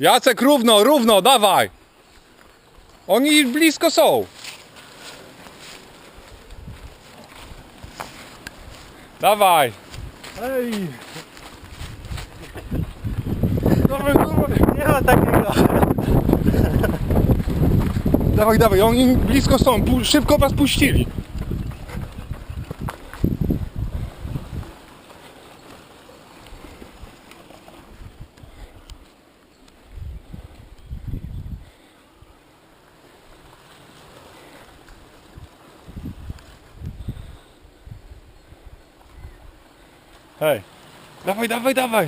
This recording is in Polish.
Jacek, równo, równo, dawaj! Oni blisko są. Dawaj! Ej! Dawaj, dawaj, nie ma takiego. Dawaj, dawaj, oni blisko są, szybko was puścili. Hej, dawaj, dawaj, dawaj.